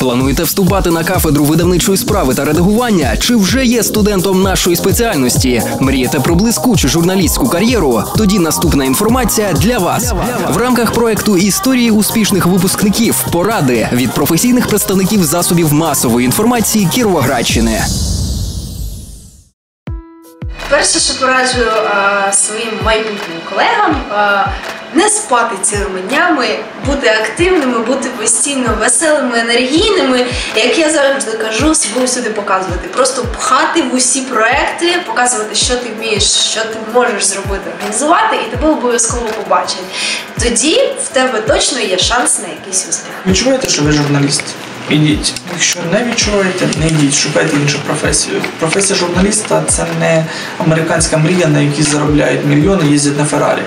Плануєте вступати на кафедру видавничої справи та редагування? Чи вже є студентом нашої спеціальності? Мрієте про блискучу журналістську кар'єру? Тоді наступна інформація для вас в рамках проекту історії успішних випускників поради від професійних представників засобів масової інформації Кіровоградщини. Перше, що пораджу а, своїм майбутнім колегам, а, не спати цілими днями, бути активними, бути постійно веселими, енергійними. Як я завжди кажу, собою сюди показувати. Просто пхати в усі проекти, показувати, що ти вмієш, що ти можеш зробити, організувати, і тебе обов'язково побачать. Тоді в тебе точно є шанс на якийсь успіх. Відчуваєте, що ви журналіст? Ідіть. Якщо не відчуваєте, не йдіть, шукайте іншу професію. Професія журналіста це не американська мрія, на якій заробляють мільйони, їздять на Феррарі.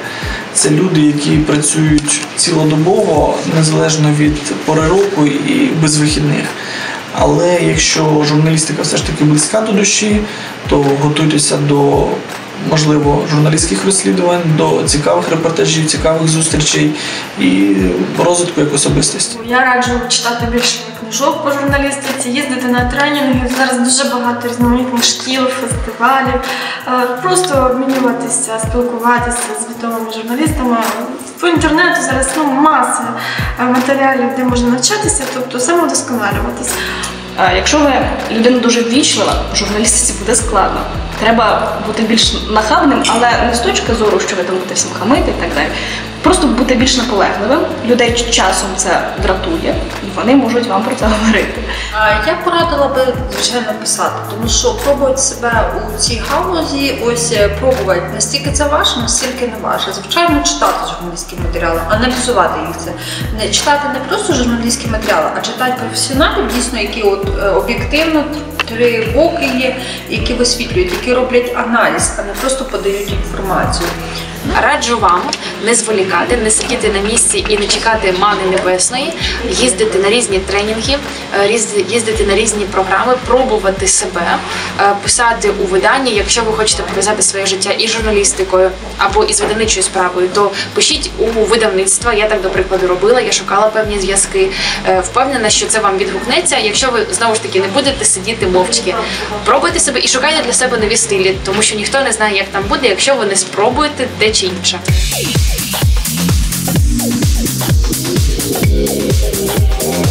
Це люди, які працюють цілодобово, незалежно від пори року і без вихідних. Але якщо журналістика все ж таки близька до душі, то готуйтеся до можливо журналістських розслідувань, до цікавих репортажів, цікавих зустрічей і розвитку як особистості. Я раджу читати більше книжок по журналістиці, їздити на тренінги. Зараз дуже багато різноманітних шкіл, фестивалів. Е, Просто обмінюватися, спілкуватися з відомими журналістами. По інтернету зараз ну, маса матеріалів, де можна навчатися, тобто самовдосконалюватися. Якщо ви людина дуже ввічлива, журналістиці буде складно. Треба бути більш нахабним, але не з точки зору, що ви там будете всім хамити і так далі. Просто бути більш наполегливим. Людей часом це дратує, вони можуть вам про це говорити. Я порадила би звичайно писати, тому що пробувати себе у цій галузі, ось е, пробувати настільки це ваше, настільки не ваше. Звичайно, читати журналістські матеріали, аналізувати їх це. Не читати не просто журналістські матеріали, а читати професіоналів, дійсно, які от е, об'єктивно три боки є, які висвітлюють, які роблять аналіз, а не просто подають інформацію. Раджу вам не зволікати, не сидіти на місці і не чекати мани небесної, їздити на різні тренінги, е, їздити на різні програми, пробувати себе, е, писати у виданні. Якщо ви хочете пов'язати своє життя із журналістикою або із видавничою справою, то пишіть у видавництва. Я так до прикладу робила. Я шукала певні зв'язки. Е, Впевнена, що це вам відгукнеться. Якщо ви знову ж таки не будете сидіти вовчики. Пробуйте себе і шукайте для себе нові стилі, тому що ніхто не знає, як там буде, якщо ви не спробуєте те чи інше. Thank you.